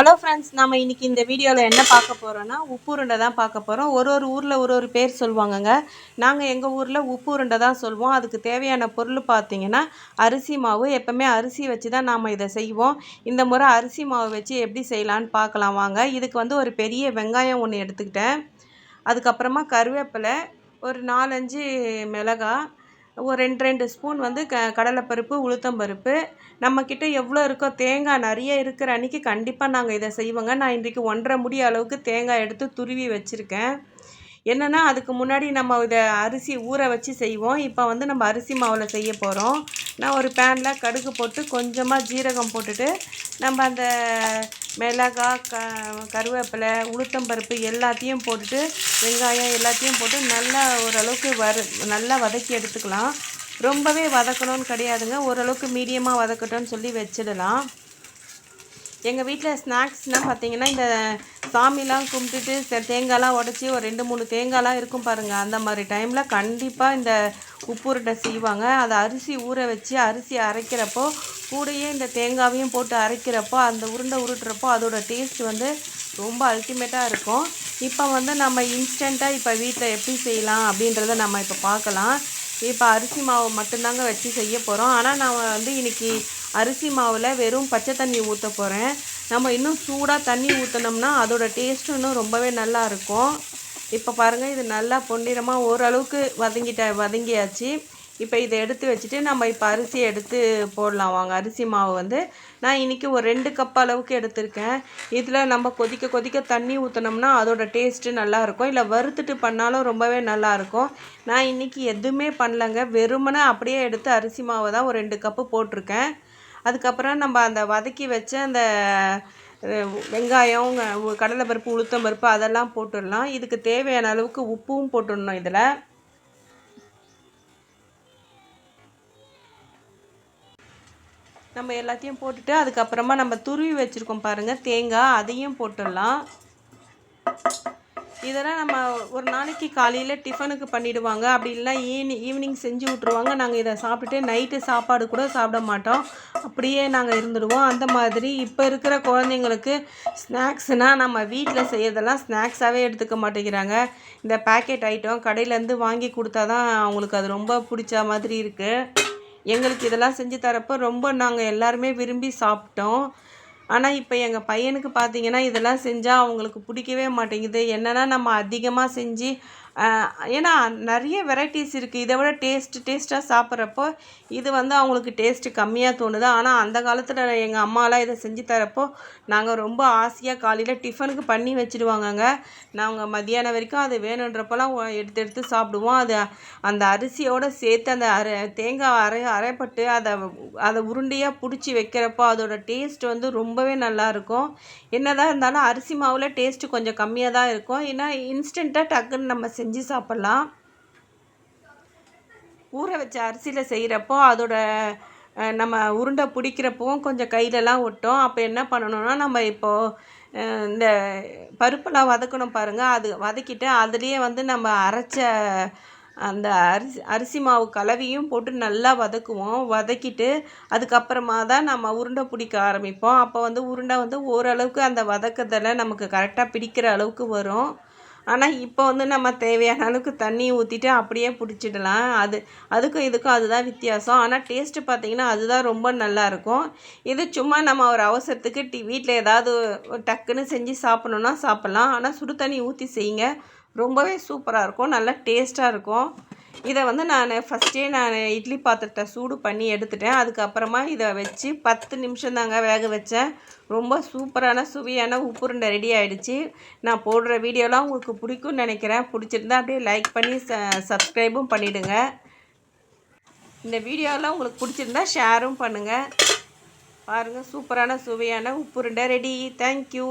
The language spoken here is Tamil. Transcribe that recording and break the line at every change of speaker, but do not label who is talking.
ஹலோ ஃப்ரெண்ட்ஸ் நம்ம இன்னைக்கு இந்த வீடியோவில் என்ன பார்க்க போகிறோன்னா உப்பு உருண்டை தான் பார்க்க போகிறோம் ஒரு ஒரு ஊரில் ஒரு ஒரு பேர் சொல்லுவாங்கங்க. நாங்கள் எங்கள் ஊரில் உப்பு உருண்டை தான் சொல்லுவோம் அதுக்கு தேவையான பொருள் பார்த்தீங்கன்னா அரிசி மாவு. எப்போவுமே அரிசி வச்சு தான் நாம் இதை செய்வோம். இந்த முறை அரிசி மாவு வச்சு எப்படி செய்யலான்னு பார்க்கலாம் வாங்க. இதுக்கு வந்து ஒரு பெரிய வெங்காயம் ஒன்று எடுத்துக்கிட்டேன். அதுக்கப்புறமா கருவேப்பிலை ஒரு நாலஞ்சு மிளகாய் ஒரு ரெண்டு ரெண்டு ஸ்பூன் வந்து க கடலைப்பருப்பு உளுத்தம்பருப்பு. நம்மக்கிட்ட எவ்வளோ இருக்கோ தேங்காய் நிறைய இருக்கிற அன்றைக்கி கண்டிப்பாக நாங்கள் இதை செய்வோங்க. நான் இன்றைக்கி ஒன்றரை முடிய அளவுக்கு தேங்காய் எடுத்து துருவி வச்சுருக்கேன். என்னென்னா அதுக்கு முன்னாடி நம்ம இதை அரிசி ஊற வச்சு செய்வோம். இப்போ வந்து நம்ம அரிசி மாவில் செய்ய போகிறோம் நான் ஒரு பேனில் கடுகு போட்டு கொஞ்சமாக ஜீரகம் போட்டுட்டு நம்ம அந்த மிளகாய் க கருவேப்பிலை உளுத்தம்பருப்பு எல்லாத்தையும் போட்டுட்டு வெங்காயம் எல்லாத்தையும் போட்டு நல்லா ஓரளவுக்கு வறு நல்லா வதக்கி எடுத்துக்கலாம். ரொம்பவே வதக்கணும்னு கிடையாதுங்க. ஓரளவுக்கு மீடியமாக வதக்கட்டும்னு சொல்லி வச்சிடலாம். எங்கள் வீட்டில் ஸ்நாக்ஸ்னால் பார்த்தீங்கன்னா இந்த சாமிலாம் கும்பிட்டுட்டு தேங்காய்லாம் உடச்சி ஒரு ரெண்டு மூணு தேங்காய்லாம் இருக்கும் பாருங்கள் அந்த மாதிரி டைமில் கண்டிப்பாக இந்த உப்புருட்டை செய்வாங்க. அதை அரிசி ஊற வச்சு அரிசி அரைக்கிறப்போ கூடையே இந்த தேங்காவையும் போட்டு அரைக்கிறப்போ அந்த உருண்டை உருட்டுறப்போ அதோடய டேஸ்ட் வந்து ரொம்ப அல்டிமேட்டாக இருக்கும். இப்போ வந்து நம்ம இன்ஸ்டண்ட்டாக இப்போ வீட்டில் எப்படி செய்யலாம் அப்படின்றத நம்ம இப்போ பார்க்கலாம். இப்போ அரிசி மாவு மட்டும்தாங்க வச்சு செய்ய போகிறோம் ஆனால் நான் வந்து இன்றைக்கி அரிசி மாவில் வெறும் பச்சை தண்ணி ஊற்ற போகிறேன் நம்ம இன்னும் சூடாக தண்ணி ஊற்றினோம்னா அதோடய டேஸ்ட்டும் இன்னும் ரொம்பவே நல்லா இருக்கும். இப்போ பாருங்கள் இது நல்லா பொன்னிறமாக ஓரளவுக்கு வதங்கிட்ட வதங்கியாச்சு. இப்போ இதை எடுத்து வச்சுட்டு நம்ம இப்போ அரிசி எடுத்து போடலாம். வாங்க அரிசி மாவு வந்து நான் இன்றைக்கி ஒரு ரெண்டு கப் அளவுக்கு எடுத்திருக்கேன். இதில் நம்ம கொதிக்க கொதிக்க தண்ணி ஊற்றினோம்னா அதோட டேஸ்ட்டு நல்லாயிருக்கும் இல்லை வறுத்துட்டு பண்ணாலும் ரொம்பவே நல்லாயிருக்கும் நான் இன்றைக்கி எதுவுமே பண்ணலங்க. வெறுமனை அப்படியே எடுத்து அரிசி மாவை தான் ஒரு ரெண்டு கப்பு போட்டிருக்கேன். அதுக்கப்புறம் நம்ம அந்த வதக்கி வச்ச அந்த வெங்காயம் கடலைப்பருப்பு உளுத்தம் பருப்பு அதெல்லாம் போட்டுடலாம். இதுக்கு தேவையான அளவுக்கு உப்பும் போட்டுடணும் இதில். நம்ம எல்லாத்தையும் போட்டுட்டு அதுக்கப்புறமா நம்ம துருவி வச்சுருக்கோம் பாருங்கள் தேங்காய் அதையும் போட்டுடலாம். இதெல்லாம் நம்ம ஒரு நாளைக்கு காலையில் டிஃபனுக்கு பண்ணிவிடுவாங்க அப்படி இல்லை ஈவினிங் ஈவினிங் செஞ்சு விட்ருவாங்க நாங்கள் இதை சாப்பிட்டுட்டு நைட்டு சாப்பாடு கூட சாப்பிட மாட்டோம். அப்படியே நாங்கள் இருந்துடுவோம். அந்த மாதிரி இப்போ இருக்கிற குழந்தைங்களுக்கு ஸ்நாக்ஸ்னால் நம்ம வீட்டில் செய்கிறதெல்லாம் ஸ்நாக்ஸாகவே எடுத்துக்க மாட்டேங்கிறாங்க. இந்த பேக்கெட் ஐட்டம் கடையிலேருந்து வாங்கி கொடுத்தா தான் அவங்களுக்கு அது ரொம்ப பிடிச்ச மாதிரி இருக்குது எங்களுக்கு இதெல்லாம் செஞ்சு தரப்போ ரொம்ப நாங்கள் எல்லாருமே விரும்பி சாப்பிட்டோம். ஆனால் இப்போ எங்கள் பையனுக்கு பார்த்தீங்கன்னா இதெல்லாம் செஞ்சால் அவங்களுக்கு பிடிக்கவே மாட்டேங்குது. என்னென்னா நம்ம அதிகமாக செஞ்சு ஏன்னா நிறைய வெரைட்டிஸ் இருக்குது இதை விட டேஸ்ட் டேஸ்ட்டாக சாப்பிட்றப்போ இது வந்து அவங்களுக்கு டேஸ்ட்டு கம்மியாக தோணுது. ஆனால் அந்த காலத்தில் எங்கள் அம்மாலாம் இதை செஞ்சு தரப்போ நாங்கள் ரொம்ப ஆசையாக காலையில் டிஃபனுக்கு பண்ணி வச்சுடுவாங்கங்க. நாங்கள் மதியானம் வரைக்கும் அது வேணுன்றப்பெல்லாம் எடுத்து எடுத்து சாப்பிடுவோம். அது அந்த அரிசியோடு சேர்த்து அந்த அரை தேங்காய் அரை அரைப்பட்டு அதை அதை உருண்டையாக பிடிச்சி வைக்கிறப்போ அதோட டேஸ்ட் வந்து ரொம்பவே நல்லாயிருக்கும் என்னதான் இருந்தாலும் அரிசி மாவில் டேஸ்ட்டு கொஞ்சம் கம்மியாக தான் இருக்கும். ஏன்னா இன்ஸ்டண்ட்டாக டக்குன்னு நம்ம செஞ்சு செஞ்சு சாப்பிட்லாம். ஊற வச்ச அரிசியில் செய்கிறப்போ அதோட நம்ம உருண்டை பிடிக்கிறப்பவும் கொஞ்சம் கையிலலாம் ஒட்டும். அப்போ என்ன பண்ணணும்னா நம்ம இப்போது இந்த பருப்பெல்லாம் வதக்கணும் பாருங்கள் அது வதக்கிட்டு அதுலேயே வந்து நம்ம அரைச்ச அந்த அரிசி அரிசி மாவு கலவையும் போட்டு நல்லா வதக்குவோம். வதக்கிட்டு அதுக்கப்புறமா தான் நம்ம உருண்டை பிடிக்க ஆரம்பிப்போம். அப்போ வந்து உருண்டை வந்து ஓரளவுக்கு அந்த வதக்கத்தில் நமக்கு கரெக்டாக பிடிக்கிற அளவுக்கு வரும். ஆனால் இப்போ வந்து நம்ம தேவையான அளவுக்கு தண்ணி ஊற்றிட்டு அப்படியே பிடிச்சிடலாம். அது அதுக்கும் இதுக்கும் அதுதான் வித்தியாசம். ஆனால் டேஸ்ட்டு பார்த்திங்கன்னா அதுதான் ரொம்ப நல்லாயிருக்கும் இது சும்மா நம்ம ஒரு அவசரத்துக்கு டி வீட்டில் ஏதாவது டக்குன்னு செஞ்சு சாப்பிட்ணுன்னா சாப்பிட்லாம். ஆனால் சுடு தண்ணி ஊற்றி செய்யுங்க. ரொம்பவே சூப்பராக இருக்கும். நல்லா டேஸ்ட்டாக இருக்கும். இதை வந்து நான் ஃபஸ்ட்டே நான் இட்லி பாத்திரத்தை சூடு பண்ணி எடுத்துட்டேன். அதுக்கப்புறமா இதை வச்சு பத்து நிமிஷம் தாங்க வேக வச்சேன். ரொம்ப சூப்பரான சுவையான உப்புருண்டை ரெடி ஆகிடுச்சு நான் போடுற வீடியோலாம் உங்களுக்கு பிடிக்கும்னு நினைக்கிறேன். பிடிச்சிருந்தா அப்படியே லைக் பண்ணி ச சப்ஸ்கிரைபும் பண்ணிவிடுங்க இந்த வீடியோலாம் உங்களுக்கு பிடிச்சிருந்தா ஷேரும் பண்ணுங்கள் பாருங்கள் சூப்பரான சுவையான உப்புருண்டை ரெடி. தேங்க்யூ